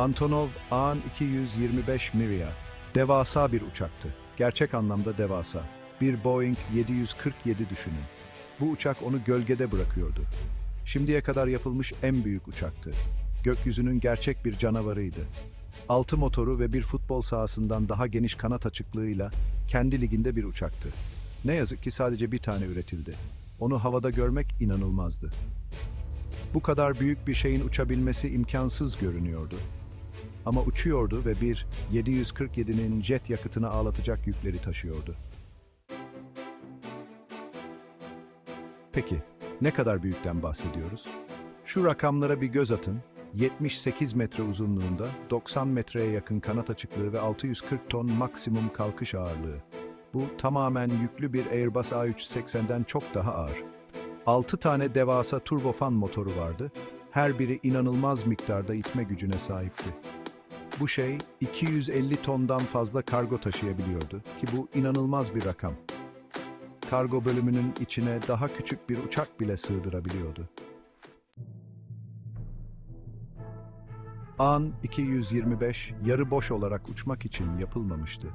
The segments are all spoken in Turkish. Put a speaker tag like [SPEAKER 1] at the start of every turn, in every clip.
[SPEAKER 1] Antonov An-225 Miria. Devasa bir uçaktı. Gerçek anlamda devasa. Bir Boeing 747 düşünün. Bu uçak onu gölgede bırakıyordu. Şimdiye kadar yapılmış en büyük uçaktı. Gökyüzünün gerçek bir canavarıydı. Altı motoru ve bir futbol sahasından daha geniş kanat açıklığıyla kendi liginde bir uçaktı. Ne yazık ki sadece bir tane üretildi. Onu havada görmek inanılmazdı. Bu kadar büyük bir şeyin uçabilmesi imkansız görünüyordu. Ama uçuyordu ve bir 747'nin jet yakıtını ağlatacak yükleri taşıyordu. Peki, ne kadar büyükten bahsediyoruz? Şu rakamlara bir göz atın. 78 metre uzunluğunda, 90 metreye yakın kanat açıklığı ve 640 ton maksimum kalkış ağırlığı. Bu tamamen yüklü bir Airbus A380'den çok daha ağır. 6 tane devasa turbofan motoru vardı. Her biri inanılmaz miktarda itme gücüne sahipti. Bu şey 250 tondan fazla kargo taşıyabiliyordu ki bu inanılmaz bir rakam. Kargo bölümünün içine daha küçük bir uçak bile sığdırabiliyordu. An 225 yarı boş olarak uçmak için yapılmamıştı.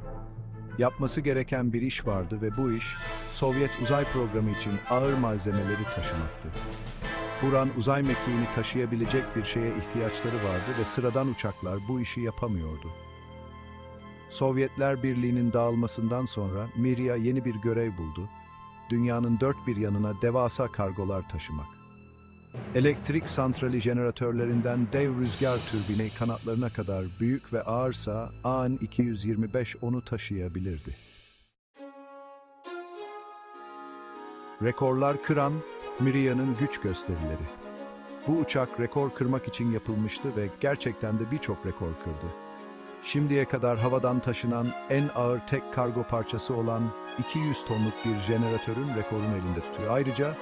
[SPEAKER 1] Yapması gereken bir iş vardı ve bu iş Sovyet uzay programı için ağır malzemeleri taşımaktı. Buran uzay mekiğini taşıyabilecek bir şeye ihtiyaçları vardı ve sıradan uçaklar bu işi yapamıyordu. Sovyetler Birliği'nin dağılmasından sonra Mirya yeni bir görev buldu. Dünyanın dört bir yanına devasa kargolar taşımak. Elektrik santrali jeneratörlerinden dev rüzgar türbini kanatlarına kadar büyük ve ağırsa AN-225 onu taşıyabilirdi. Rekorlar kıran Miria'nın güç gösterileri. Bu uçak rekor kırmak için yapılmıştı ve gerçekten de birçok rekor kırdı. Şimdiye kadar havadan taşınan en ağır tek kargo parçası olan 200 tonluk bir jeneratörün rekorunu elinde tutuyor. Ayrıca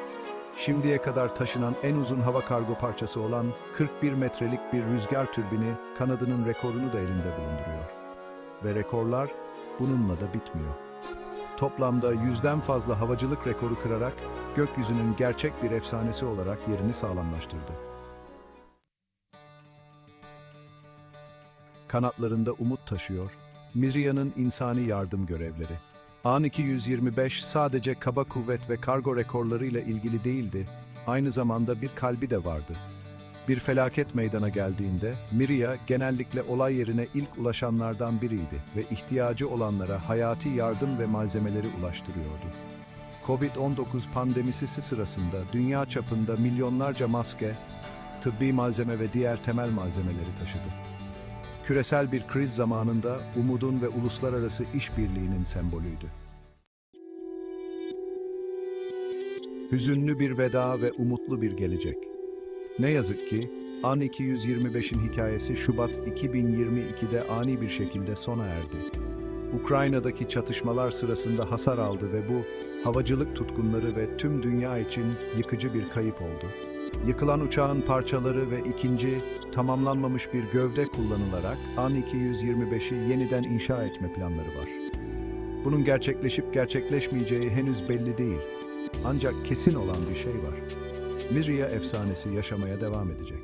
[SPEAKER 1] şimdiye kadar taşınan en uzun hava kargo parçası olan 41 metrelik bir rüzgar türbini kanadının rekorunu da elinde bulunduruyor. Ve rekorlar bununla da bitmiyor. Toplamda yüzden fazla havacılık rekoru kırarak gökyüzünün gerçek bir efsanesi olarak yerini sağlamlaştırdı. Kanatlarında umut taşıyor, Miria'nın insani yardım görevleri. An-225 sadece kaba kuvvet ve kargo rekorlarıyla ilgili değildi, aynı zamanda bir kalbi de vardı. Bir felaket meydana geldiğinde Miria genellikle olay yerine ilk ulaşanlardan biriydi ve ihtiyacı olanlara hayati yardım ve malzemeleri ulaştırıyordu. Covid-19 pandemisi sırasında dünya çapında milyonlarca maske, tıbbi malzeme ve diğer temel malzemeleri taşıdı. Küresel bir kriz zamanında umudun ve uluslararası işbirliğinin sembolüydü. Hüzünlü bir veda ve umutlu bir gelecek. Ne yazık ki An-225'in hikayesi Şubat 2022'de ani bir şekilde sona erdi. Ukrayna'daki çatışmalar sırasında hasar aldı ve bu havacılık tutkunları ve tüm dünya için yıkıcı bir kayıp oldu. Yıkılan uçağın parçaları ve ikinci tamamlanmamış bir gövde kullanılarak An-225'i yeniden inşa etme planları var. Bunun gerçekleşip gerçekleşmeyeceği henüz belli değil. Ancak kesin olan bir şey var. Mirya efsanesi yaşamaya devam edecek.